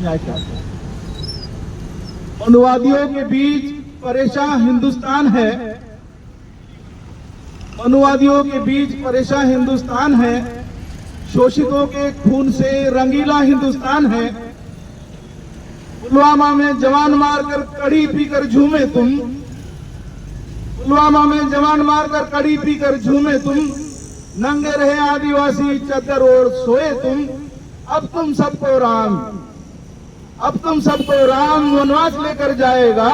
क्या क्या मनुवादियों के बीच परेशान हिंदुस्तान है। अनुवादियों के बीच परेशान हिंदुस्तान है। शोषितों के खून से रंगीला हिंदुस्तान है। पुलवामा में जवान मारकर कड़ी पीकर झूमे तुम। पुलवामा में जवान मारकर कड़ी पीकर झूमे तुम। नंगे रहे आदिवासी चद्दर और सोए तुम। अब तुम सबको राम। अब तुम सबको राम वनवास लेकर जाएगा।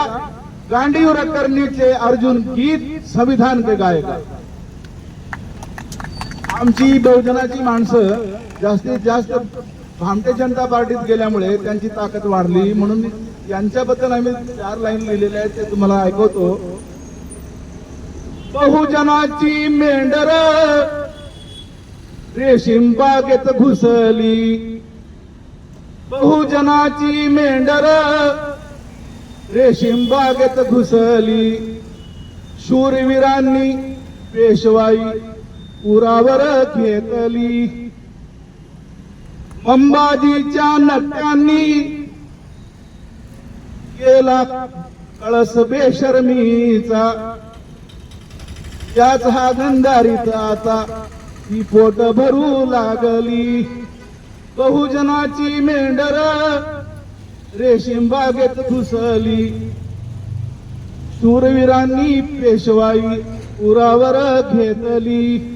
गांडी उरक नीचे अर्जुन गीत संविधान के गाएगा। आमची बहुजनाची माणसं जास्तीत जास्त भामटे जनता पार्टीत गेल्यामुळे त्यांची ताकद वाढली. म्हणून यांच्याबद्दल आम्ही चार लाईन लिहिलेल्या आहेत ते तुम्हाला ऐकवतो. बहुजनाची मेंढर रेशीम बागेत घुसली. बहुजनाची मेंढर रेशीम बागेत घुसली. शूरवीरांनी पेशवाई उरावर घेतली. अंबाजीच्या नट्यांनी केला कळस बेशर्मीचा. याच हा गंधारीचा आता ही पोट भरू लागली. बहुजनाची मेंढर रेशीम बागेत घुसली. शूरवीरांनी पेशवाई उरावर घेतली.